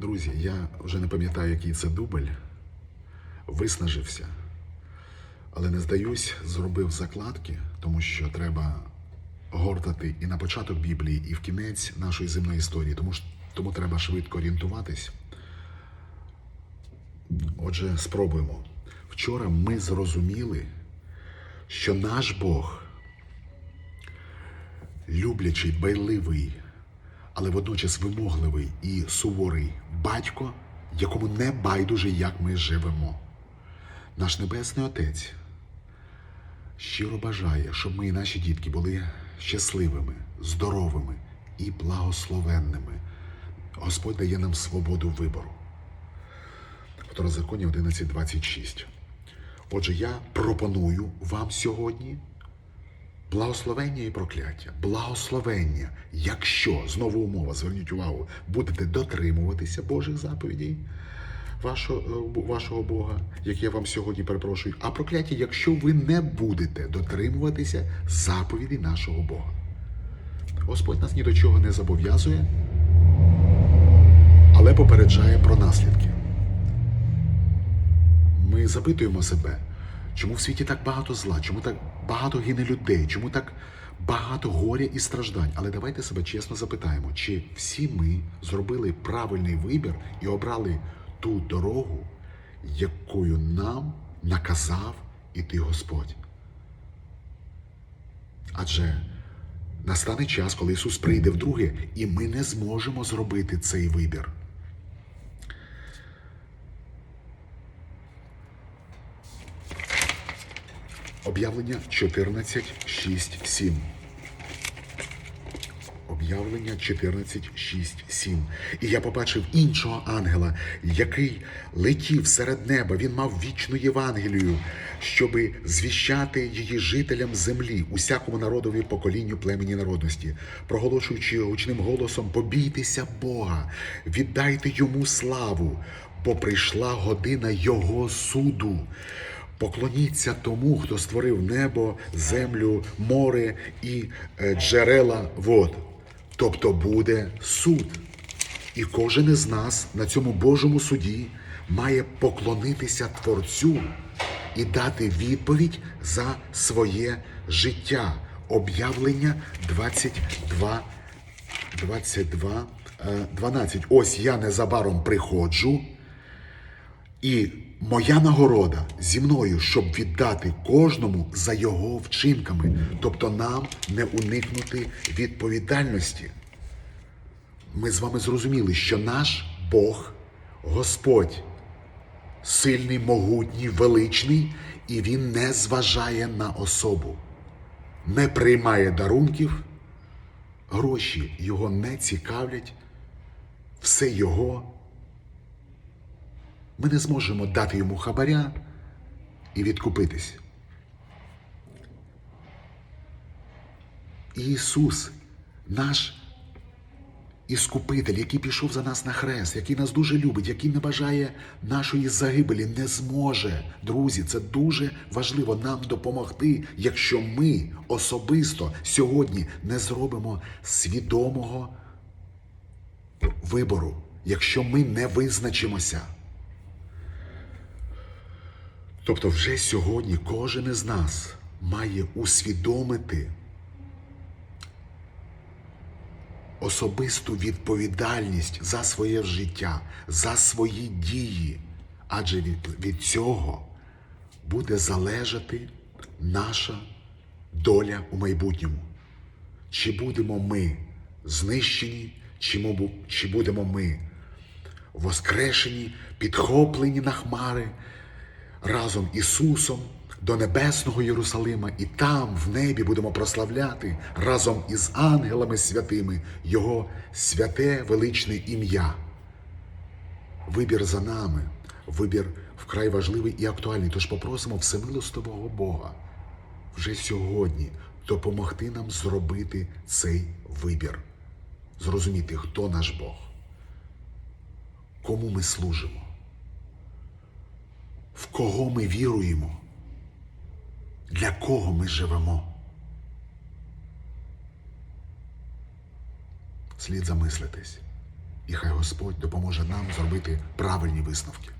Друзі, я вже не пам'ятаю, який це дубль. Виснажився. Але не здаюсь, зробив закладки, тому що треба гортати і на початок Біблії, і в кінець нашої земної історії. Тому, тому треба швидко орієнтуватись. Отже, спробуємо. Вчора ми зрозуміли, що наш Бог люблячий, байливий, але водночас вимогливий і суворий батько, якому не байдуже, як ми живемо. Наш Небесний Отець щиро бажає, щоб ми і наші дітки були щасливими, здоровими і благословенними. Господь дає нам свободу вибору. Второзаконня 11.26. Отже, я пропоную вам сьогодні Благословення і прокляття. Благословення, якщо, знову умова, зверніть увагу, будете дотримуватися Божих заповідей вашого, е, вашого Бога, як я вам сьогодні перепрошую, а прокляття, якщо ви не будете дотримуватися заповідей нашого Бога. Господь нас ні до чого не зобов'язує, але попереджає про наслідки. Ми запитуємо себе, чому в світі так багато зла, чому так багато гине людей, чому так багато горя і страждань. Але давайте себе чесно запитаємо, чи всі ми зробили правильний вибір і обрали ту дорогу, якою нам наказав іти Господь. Адже настане час, коли Ісус прийде вдруге, і ми не зможемо зробити цей вибір. Об'явлення 14, 6, 7. Об'явлення 14, 6, 7. І я побачив іншого ангела, який летів серед неба. Він мав вічну Євангелію, щоби звіщати її жителям землі, усякому народові, поколінню, племені народності, проголошуючи гучним голосом: побійтеся Бога, віддайте йому славу, бо прийшла година Його суду. Поклоніться тому, хто створив небо, землю, море і е, джерела вод. Тобто буде суд. І кожен із нас на цьому Божому суді має поклонитися Творцю і дати відповідь за своє життя. Об'явлення 22, 22, е, 12. Ось я незабаром приходжу. І моя нагорода зі мною, щоб віддати кожному за його вчинками, тобто нам не уникнути відповідальності. Ми з вами зрозуміли, що наш Бог, Господь, сильний, могутній, величний, і Він не зважає на особу, не приймає дарунків, гроші його не цікавлять, все його. Ми не зможемо дати йому хабаря і відкупитись. Ісус, наш іскупитель, який пішов за нас на хрест, який нас дуже любить, який не бажає нашої загибелі, не зможе. Друзі, це дуже важливо нам допомогти, якщо ми особисто сьогодні не зробимо свідомого вибору, якщо ми не визначимося. Тобто, вже сьогодні кожен із нас має усвідомити особисту відповідальність за своє життя, за свої дії, адже від, від цього буде залежати наша доля у майбутньому. Чи будемо ми знищені, чи, будемо ми воскрешені, підхоплені на хмари разом Ісусом до небесного Єрусалима, і там, в небі, будемо прославляти разом із ангелами святими Його святе величне ім'я. Вибір за нами, вибір вкрай важливий і актуальний. Тож попросимо всемилостивого Бога вже сьогодні допомогти нам зробити цей вибір, зрозуміти, хто наш Бог, кому ми служимо кого ми віруємо, для кого ми живемо. Слід замислитись і хай Господь допоможе нам зробити правильні висновки.